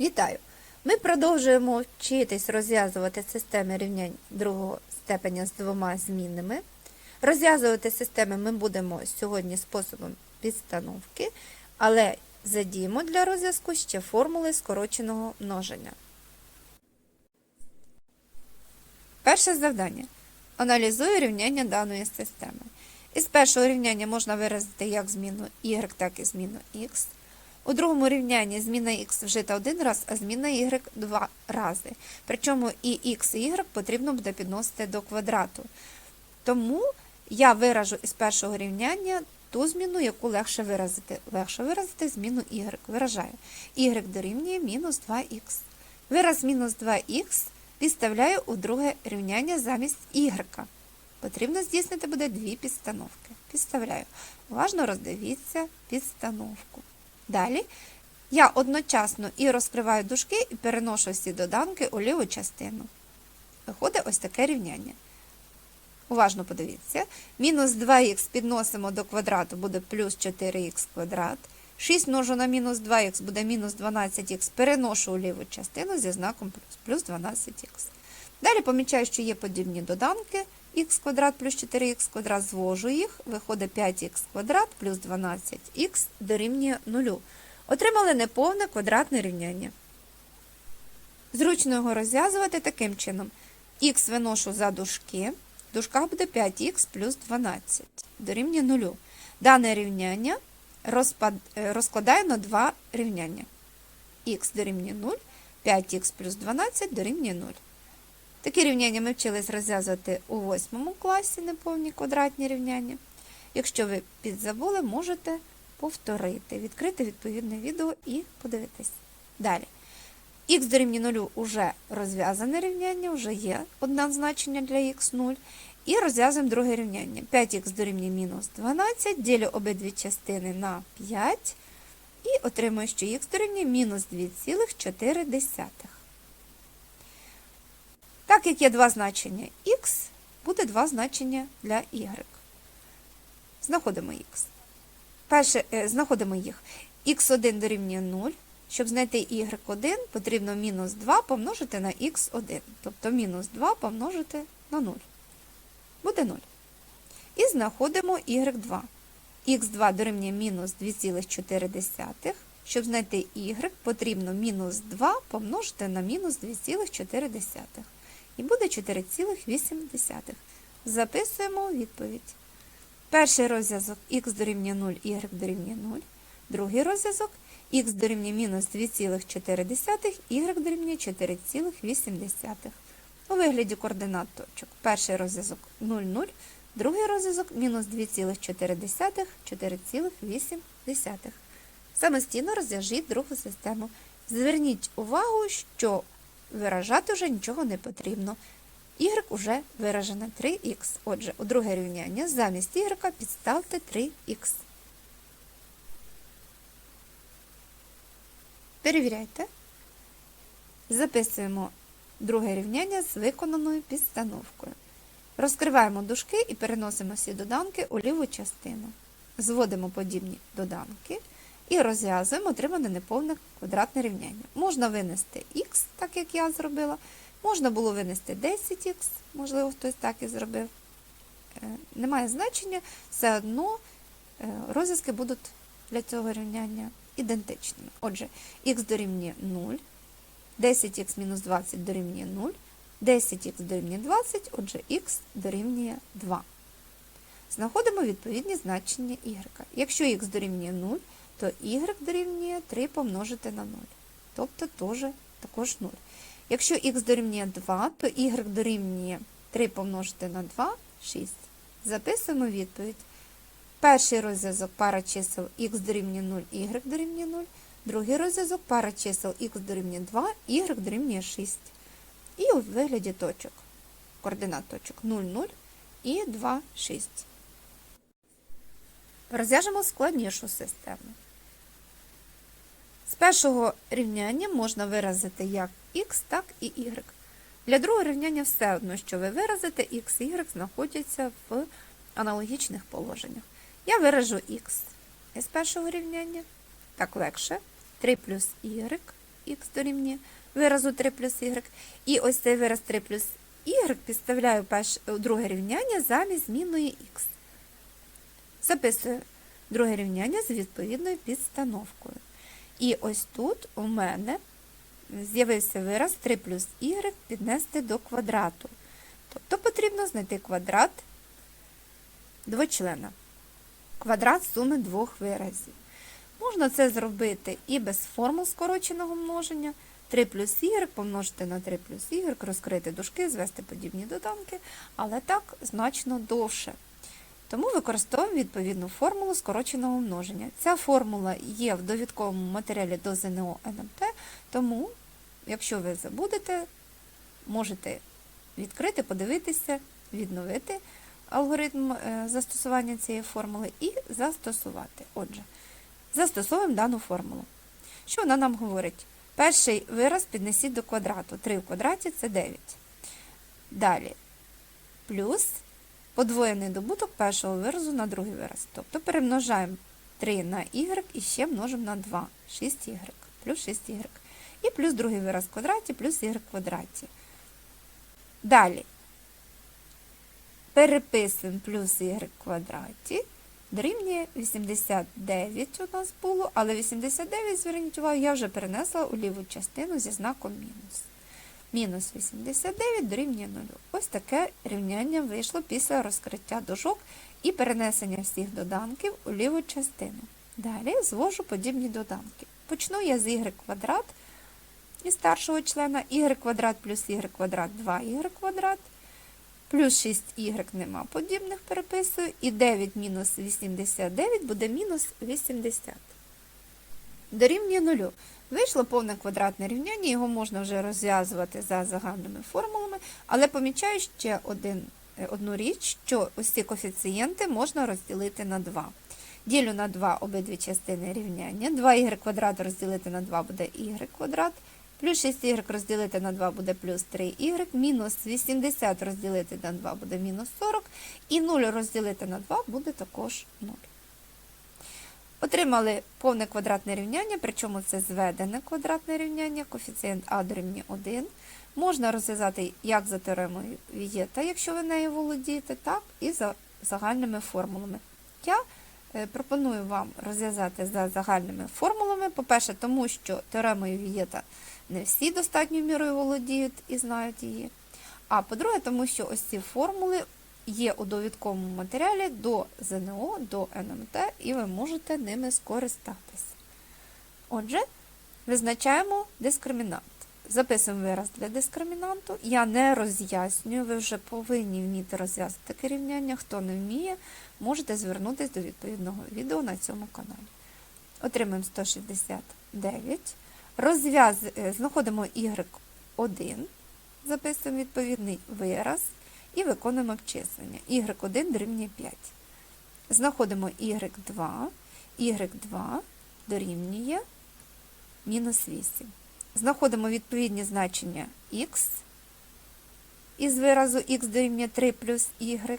Вітаю! Ми продовжуємо вчитись розв'язувати системи рівнянь другого степеня з двома змінними. Розв'язувати системи ми будемо сьогодні способом підстановки, але задіємо для розв'язку ще формули скороченого множення. Перше завдання. Аналізую рівняння даної системи. Із першого рівняння можна виразити як зміну y, так і зміну x. У другому рівнянні зміна х вжита один раз, а зміна y два рази. Причому і х, і y потрібно буде підносити до квадрату. Тому я виражу із першого рівняння ту зміну, яку легше виразити. Легше виразити зміну y. Виражаю. y дорівнює мінус 2х. Вираз мінус 2х підставляю у друге рівняння замість y. Потрібно здійснити буде дві підстановки. Підставляю. Уважно роздивіться підстановку. Далі я одночасно і розкриваю дужки, і переношу всі доданки у ліву частину. Виходить ось таке рівняння. Уважно подивіться. Мінус 2х підносимо до квадрату, буде плюс 4х квадрат. 6 множу на мінус 2х буде мінус 12х. Переношу у ліву частину зі знаком плюс, плюс 12х. Далі помічаю, що є подібні доданки х квадрат плюс 4х квадрат, звожу їх, виходить 5х квадрат плюс 12х дорівнює 0. Отримали неповне квадратне рівняння. Зручно його розв'язувати таким чином. х виношу за дужки, в дужках буде 5х плюс 12 дорівнює 0. Дане рівняння розпад... е, розкладаю на два рівняння. х дорівнює 0, 5х плюс 12 дорівнює 0. Такі рівняння ми вчились розв'язувати у 8 класі неповні квадратні рівняння. Якщо ви підзабули, можете повторити, відкрити відповідне відео і подивитись. Далі. Х дорівнює 0 вже розв'язане рівняння, вже є одне значення для х 0. І розв'язуємо друге рівняння. 5х дорівнює мінус 12, ділю обидві частини на 5 і отримую, що х дорівнює мінус 2,4. Так як є два значення х, буде два значення для y. Знаходимо х. Перше, е, знаходимо їх. х1 дорівнює 0. Щоб знайти y1, потрібно мінус 2 помножити на х1. Тобто мінус 2 помножити на 0. Буде 0. І знаходимо y2. х2 дорівнює мінус 2,4. Щоб знайти y, потрібно мінус 2 помножити на мінус 2,4. І буде 4,8. Записуємо відповідь. Перший розв'язок х дорівнює 0, y дорівнює 0. Другий розв'язок х дорівнює мінус 2,4, y дорівнює 4,8. У вигляді координат точок. Перший розв'язок 0, 0, другий розв'язок мінус 2,4, 4,8. Самостійно розв'яжіть другу систему. Зверніть увагу, що виражати вже нічого не потрібно. Y уже виражено 3х. Отже, у друге рівняння замість y підставте 3х. Перевіряйте. Записуємо друге рівняння з виконаною підстановкою. Розкриваємо дужки і переносимо всі доданки у ліву частину. Зводимо подібні доданки і розв'язуємо отримане неповне квадратне рівняння. Можна винести х, так як я зробила. Можна було винести 10х, можливо, хтось так і зробив. Е, Немає значення, все одно е, розв'язки будуть для цього рівняння ідентичними. Отже, х дорівнює 0, 10х мінус 20 дорівнює 0, 10х дорівнює 20, отже, х дорівнює 2. Знаходимо відповідні значення y. Якщо х дорівнює 0, то y дорівнює 3 помножити на 0, тобто теж, також 0. Якщо х дорівнює 2, то y дорівнює 3 помножити на 2 6. Записуємо відповідь. Перший розв'язок пара чисел х дорівнює 0, y дорівнює 0. Другий розв'язок пара чисел х дорівнює 2, y дорівнює 6. І у вигляді точок. Координат точок 0, 0 і 2, 6. Розв'яжемо складнішу систему. З першого рівняння можна виразити як х, так і y. Для другого рівняння все одно, що ви виразите, х і y знаходяться в аналогічних положеннях. Я виражу х із першого рівняння. Так легше. 3 плюс y, х дорівнює виразу 3 плюс y. І ось цей вираз 3 плюс y підставляю друге рівняння замість змінної х. Записую друге рівняння з відповідною підстановкою. І ось тут у мене з'явився вираз 3 плюс y піднести до квадрату. Тобто потрібно знайти квадрат двочлена. Квадрат суми двох виразів. Можна це зробити і без формул скороченого множення. 3 плюс y помножити на 3 плюс y, розкрити дужки, звести подібні доданки, але так значно довше. Тому використовуємо відповідну формулу скороченого множення. Ця формула є в довідковому матеріалі до ЗНО НМТ, тому, якщо ви забудете, можете відкрити, подивитися, відновити алгоритм е, застосування цієї формули і застосувати. Отже, застосовуємо дану формулу. Що вона нам говорить? Перший вираз піднесіть до квадрату. 3 в квадраті це 9. Далі плюс подвоєний добуток першого виразу на другий вираз. Тобто перемножаємо 3 на y і ще множимо на 2, 6y, плюс 6y. І плюс другий вираз в квадраті, плюс y в квадраті. Далі переписуємо плюс y в квадраті. Дорівнює 89 у нас було, але 89, зверніть увагу, я вже перенесла у ліву частину зі знаком мінус. Мінус 89 дорівнює 0. Ось таке рівняння вийшло після розкриття дужок і перенесення всіх доданків у ліву частину. Далі звожу подібні доданки. Почну я з y квадрат із старшого члена y квадрат плюс y квадрат 2y квадрат. Плюс 6y нема подібних переписую. І 9 мінус 89 буде мінус 80. Дорівнює 0. Вийшло повне квадратне рівняння, його можна вже розв'язувати за загальними формулами, але помічаю ще один, е, одну річ, що ці коефіцієнти можна розділити на 2. Ділю на 2 обидві частини рівняння. 2y квадрат розділити на 2 буде y квадрат. Плюс 6y розділити на 2 буде плюс 3y, мінус 80 розділити на 2 буде мінус 40, і 0 розділити на 2 буде також 0. Отримали повне квадратне рівняння, причому це зведене квадратне рівняння, коефіцієнт А дорівнює 1. Можна розв'язати як за теоремою Вієта, якщо ви нею володієте, так і за загальними формулами. Я е, пропоную вам розв'язати за загальними формулами. По-перше, тому що теоремою Вієта не всі достатньою мірою володіють і знають її. А по-друге, тому що ось ці формули є у довідковому матеріалі до ЗНО, до НМТ, і ви можете ними скористатися. Отже, визначаємо дискримінант. Записуємо вираз для дискримінанту. Я не роз'яснюю, ви вже повинні вміти розв'язати таке рівняння. Хто не вміє, можете звернутися до відповідного відео на цьому каналі. Отримаємо 169. Розв'яз... е, Знаходимо y1, записуємо відповідний вираз і виконуємо обчислення. y1 дорівнює 5. Знаходимо y2, y2 дорівнює мінус 8. Знаходимо відповідні значення x із виразу x дорівнює 3 плюс y.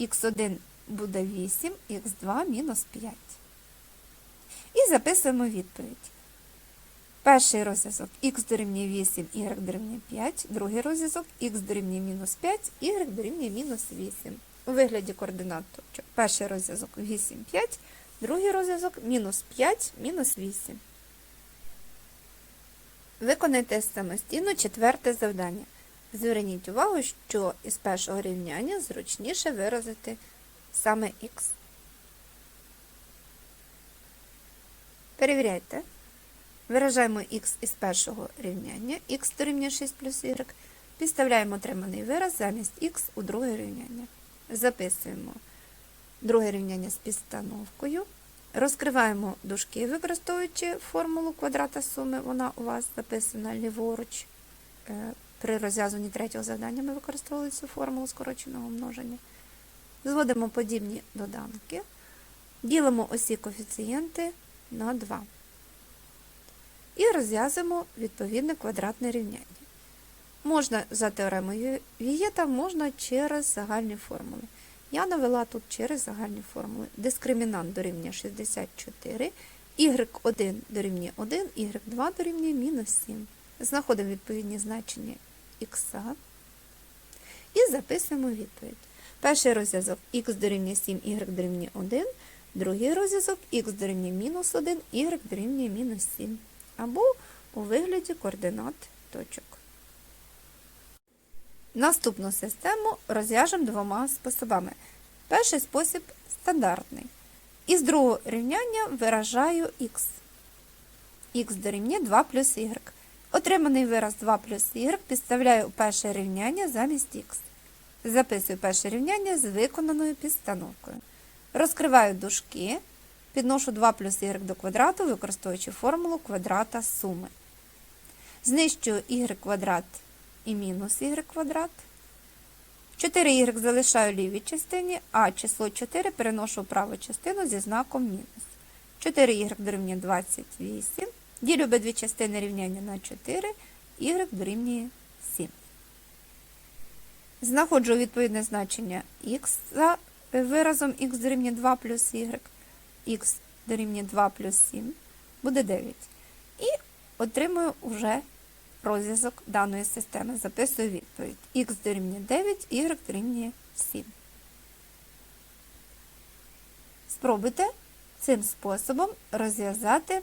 x1 буде 8, x2 мінус 5. І записуємо відповідь. Перший розв'язок х дорівнює 8, y дорівнює 5, другий розв'язок х дорівнює мінус 5, y дорівнює мінус 8. У вигляді координат. Тобто перший розв'язок 8, 5, другий розв'язок мінус 5, мінус 8. Виконайте самостійно четверте завдання. Зверніть увагу, що із першого рівняння зручніше виразити саме х. Перевіряйте. Виражаємо х із першого рівняння, х дорівнює 6 плюс y. Підставляємо отриманий вираз замість х у друге рівняння. Записуємо друге рівняння з підстановкою. Розкриваємо дужки, використовуючи формулу квадрата суми. Вона у вас записана ліворуч. Е, При розв'язанні третього завдання ми використовували цю формулу скороченого множення. Зводимо подібні доданки. Ділимо усі коефіцієнти на 2. І розв'язуємо відповідне квадратне рівняння. Можна за теоремою Вієта, можна через загальні формули. Я навела тут через загальні формули. Дискримінант дорівнює 64, y1 дорівнює 1, y2 дорівнює мінус 7. Знаходимо відповідні значення х і записуємо відповідь. Перший розв'язок х дорівнює 7, y дорівнює 1, другий розв'язок х дорівнює мінус 1, y дорівнює мінус 7. Або у вигляді координат точок. Наступну систему розв'яжемо двома способами. Перший спосіб стандартний. Із другого рівняння виражаю х. х дорівнює 2 плюс y. Отриманий вираз 2 плюс y підставляю у перше рівняння замість х. Записую перше рівняння з виконаною підстановкою. Розкриваю дужки, підношу 2 плюс y до квадрату, використовуючи формулу квадрата суми. Знищую y квадрат і мінус y квадрат. 4y залишаю в лівій частині, а число 4 переношу в праву частину зі знаком мінус. 4y дорівнює 28. Ділю обидві частини рівняння на 4, y дорівнює 7. Знаходжу відповідне значення х за виразом х дорівнює 2 плюс y, х дорівнює 2 плюс 7, буде 9. І отримую вже розв'язок даної системи. Записую відповідь. х дорівнює 9, y дорівнює 7. Спробуйте цим способом розв'язати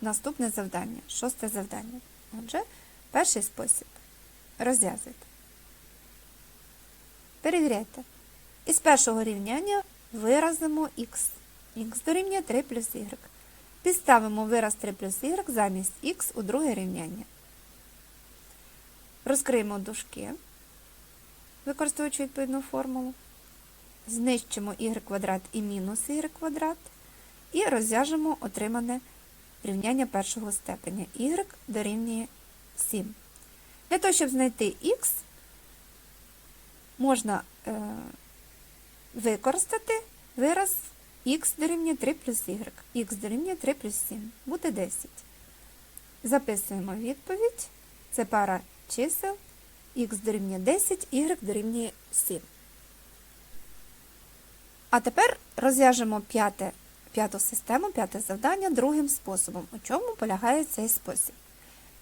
наступне завдання, шосте завдання. Отже, перший спосіб. Розв'язуйте. Перевіряйте. Із першого рівняння виразимо х. Х дорівнює 3 плюс y. Підставимо вираз 3 плюс y замість х у друге рівняння. Розкриємо дужки, використовуючи відповідну формулу. Знищимо y квадрат і мінус y квадрат. І розв'яжемо отримане рівняння першого степеня. y дорівнює 7. Для того, щоб знайти х, можна е, використати вираз х дорівнює 3 плюс y. х дорівнює 3 плюс 7. Буде 10. Записуємо відповідь. Це пара чисел. х дорівнює 10, y дорівнює 7. А тепер розв'яжемо п'яте, п'яту систему, п'яте завдання другим способом. У чому полягає цей спосіб?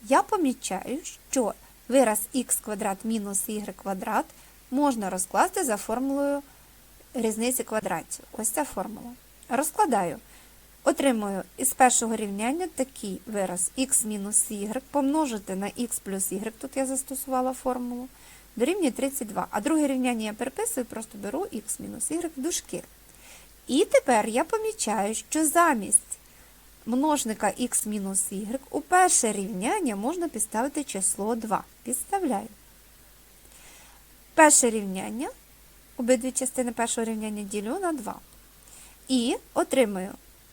Я помічаю, що вираз х квадрат мінус y квадрат можна розкласти за формулою різниці квадратів. Ось ця формула. Розкладаю. Отримую із першого рівняння такий вираз х мінус y помножити на х плюс y, тут я застосувала формулу, дорівнює 32. А друге рівняння я переписую, просто беру х мінус y в дужки. І тепер я помічаю, що замість множника х мінус y у перше рівняння можна підставити число 2. Підставляю. Перше рівняння, обидві частини першого рівняння ділю на 2. І отримую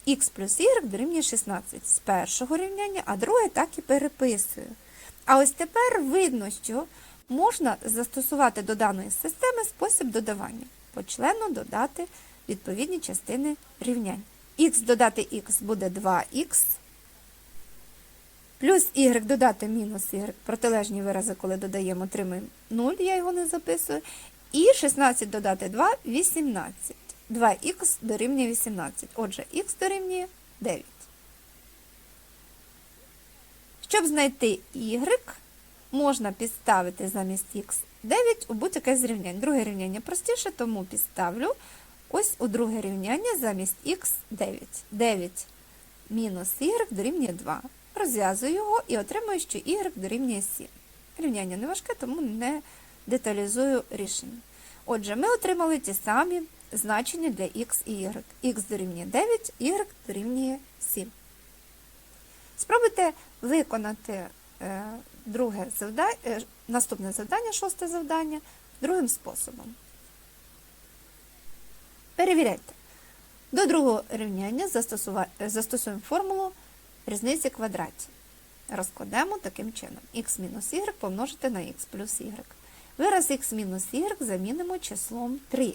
х плюс y дорівнює 16 з першого рівняння, а друге так і переписую. А ось тепер видно, що можна застосувати до даної системи спосіб додавання. По члену додати відповідні частини рівнянь. х додати х буде 2х, плюс y додати мінус y, протилежні вирази, коли додаємо, отримаємо 0, я його не записую. І 16 додати 2 18. 2х дорівнює 18. Отже, х дорівнює 9. Щоб знайти y, можна підставити замість х 9 у будь-яке з рівнянь. Друге рівняння простіше, тому підставлю ось у друге рівняння замість х 9. 9 мінус y дорівнює 2. Розв'язую його і отримую, що y дорівнює 7. Рівняння не важке, тому не деталізую рішення. Отже, ми отримали ті самі значення для x і y. x дорівнює 9, y дорівнює 7. Спробуйте виконати е, друге завдання, е, наступне завдання, шосте завдання, другим способом. Перевіряйте. До другого рівняння застосуємо формулу різниці квадратів. Розкладемо таким чином. х мінус y помножити на х плюс y. Вираз х мінус y замінимо числом 3.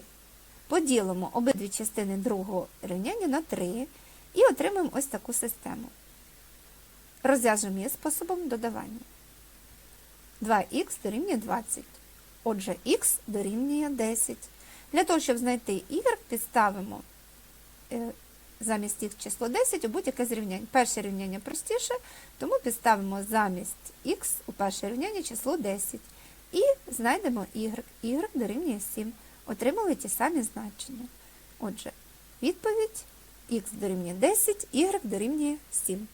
Поділимо обидві частини другого рівняння на 3 і отримаємо ось таку систему. Розв'яжемо її способом додавання. 2х дорівнює 20. Отже, х дорівнює 10. Для того, щоб знайти y, підставимо замість х число 10 у будь-яке з рівнянь. Перше рівняння простіше, тому підставимо замість х у перше рівняння число 10. І знайдемо y. y дорівнює 7. Отримали ті самі значення. Отже, відповідь х дорівнює 10, y дорівнює 7.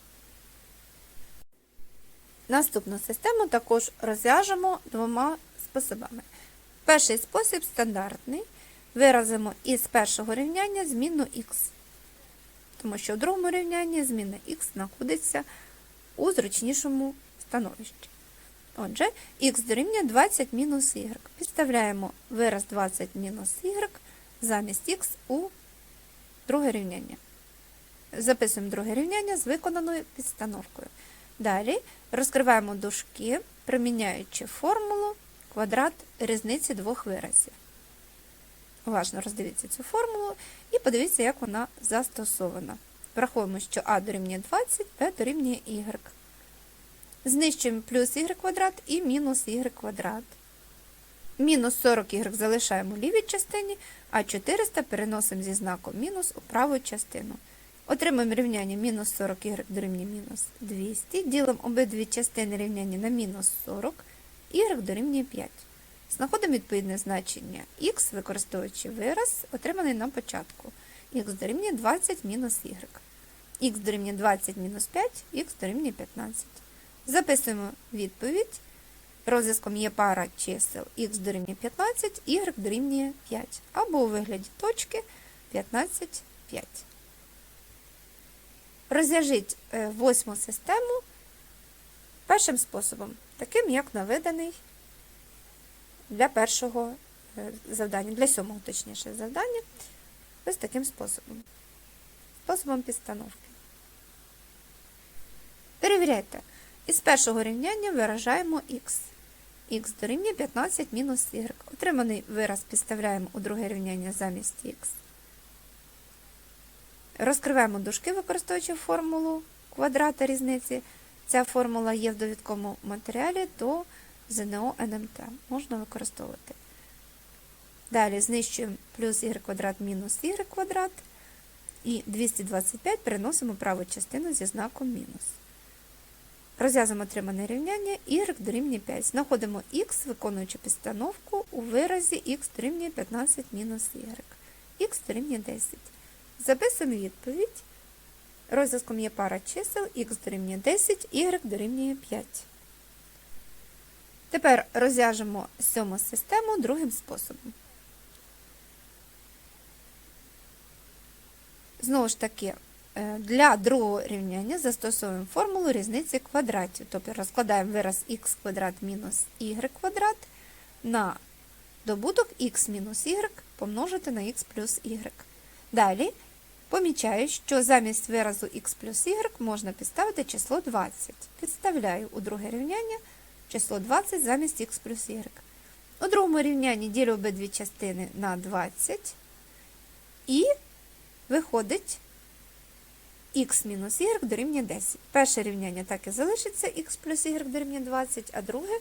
Наступну систему також розв'яжемо двома способами. Перший спосіб стандартний. Виразимо із першого рівняння змінну х. Тому що в другому рівнянні зміна х знаходиться у зручнішому становищі. Отже, х дорівнює 20 мінус y. Підставляємо вираз 20 мінус y замість х у друге рівняння. Записуємо друге рівняння з виконаною підстановкою. Далі розкриваємо дужки, приміняючи формулу квадрат різниці двох виразів. Уважно роздивіться цю формулу і подивіться, як вона застосована. Враховуємо, що а дорівнює 20, b дорівнює y. Знищуємо плюс y квадрат і мінус y квадрат. Мінус 40y залишаємо у лівій частині, а 400 переносимо зі знаком мінус у праву частину. Отримаємо рівняння мінус 40y дорівнює мінус 200. Ділимо обидві частини рівняння на мінус 40, y дорівнює 5. Знаходимо відповідне значення х, використовуючи вираз, отриманий на початку. х дорівнює 20 мінус y. х дорівнює 20 мінус 5, х дорівнює 15. Записуємо відповідь. Розв'язком є пара чисел х дорівнює 15, y дорівнює 5. Або у вигляді точки 15, 5. Розв'яжіть е, восьму систему першим способом, таким як наведений для першого е, завдання, для сьомого, точніше, завдання, ось таким способом. Способом підстановки. Перевіряйте. Із першого рівняння виражаємо х. х дорівнює 15 мінус y. Отриманий вираз підставляємо у друге рівняння замість х. Розкриваємо дужки, використовуючи формулу квадрата різниці. Ця формула є в довідковому матеріалі до ЗНО НМТ. Можна використовувати. Далі знищуємо плюс y квадрат мінус y квадрат. І 225 переносимо праву частину зі знаком мінус. Розв'язуємо отримане рівняння y дорівнює 5. Знаходимо х, виконуючи підстановку у виразі х дорівнює 15 мінус y. х дорівнює 10. Записуємо відповідь. Розв'язком є пара чисел х дорівнює 10, y дорівнює 5. Тепер розв'яжемо сьому систему другим способом. Знову ж таки, для другого рівняння застосовуємо формулу різниці квадратів. Тобто розкладаємо вираз х квадрат мінус y квадрат на добуток х мінус y помножити на х плюс y. Далі помічаю, що замість виразу х плюс y можна підставити число 20. Підставляю у друге рівняння число 20 замість х плюс y. У другому рівнянні ділю обидві частини на 20 і виходить х мінус y дорівнює 10. Перше рівняння так і залишиться х плюс y дорівнює 20, а друге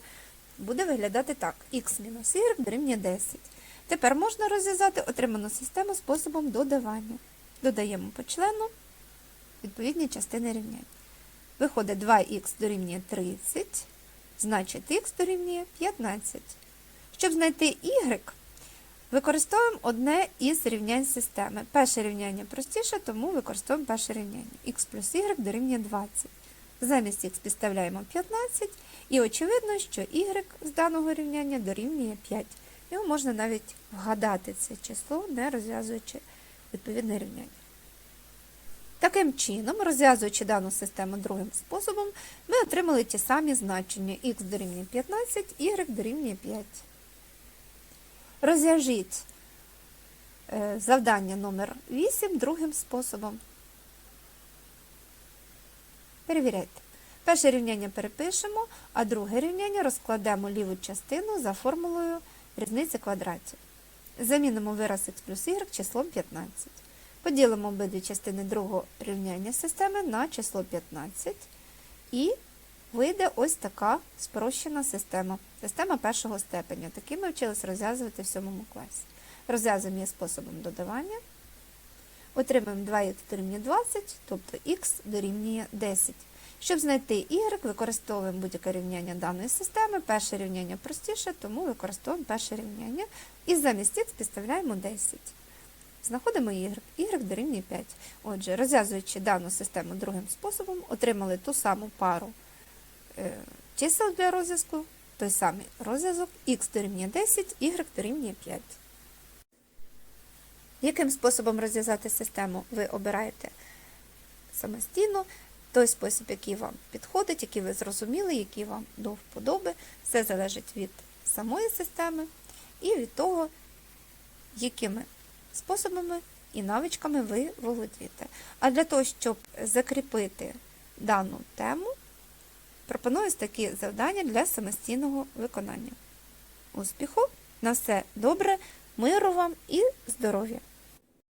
буде виглядати так: х мінус y дорівнює 10. Тепер можна розв'язати отриману систему способом додавання. Додаємо по члену відповідні частини рівняння. Виходить 2х дорівнює 30, значить х дорівнює 15. Щоб знайти y, використовуємо одне із рівнянь системи. Перше рівняння простіше, тому використовуємо перше рівняння. х плюс y дорівнює 20. Замість х підставляємо 15, і очевидно, що y з даного рівняння дорівнює 5. Його можна навіть вгадати це число, не розв'язуючи відповідне рівняння. Таким чином, розв'язуючи дану систему другим способом, ми отримали ті самі значення х дорівнює 15, y дорівнює 5. Розв'яжіть е, завдання номер 8 другим способом. Перевіряйте. Перше рівняння перепишемо, а друге рівняння розкладемо ліву частину за формулою різниці квадратів. Замінимо вираз х плюс y числом 15. Поділимо обидві частини другого рівняння системи на число 15. І вийде ось така спрощена система. Система першого степеня. Такі ми вчились розв'язувати в 7 класі. Розв'язуємо її способом додавання. Отримаємо 2х дорівнює 20, тобто х дорівнює 10. Щоб знайти y, використовуємо будь-яке рівняння даної системи. Перше рівняння простіше, тому використовуємо перше рівняння. І замість х підставляємо 10. Знаходимо y. y дорівнює 5. Отже, розв'язуючи дану систему другим способом, отримали ту саму пару чисел для розв'язку, той самий розв'язок х дорівнює 10, y дорівнює 5. Яким способом розв'язати систему ви обираєте самостійно, той спосіб, який вам підходить, який ви зрозуміли, який вам до вподоби. Все залежить від самої системи і від того, якими способами і навичками ви володієте. А для того, щоб закріпити дану тему, пропоную такі завдання для самостійного виконання. Успіху! На все добре, миру вам і здоров'я!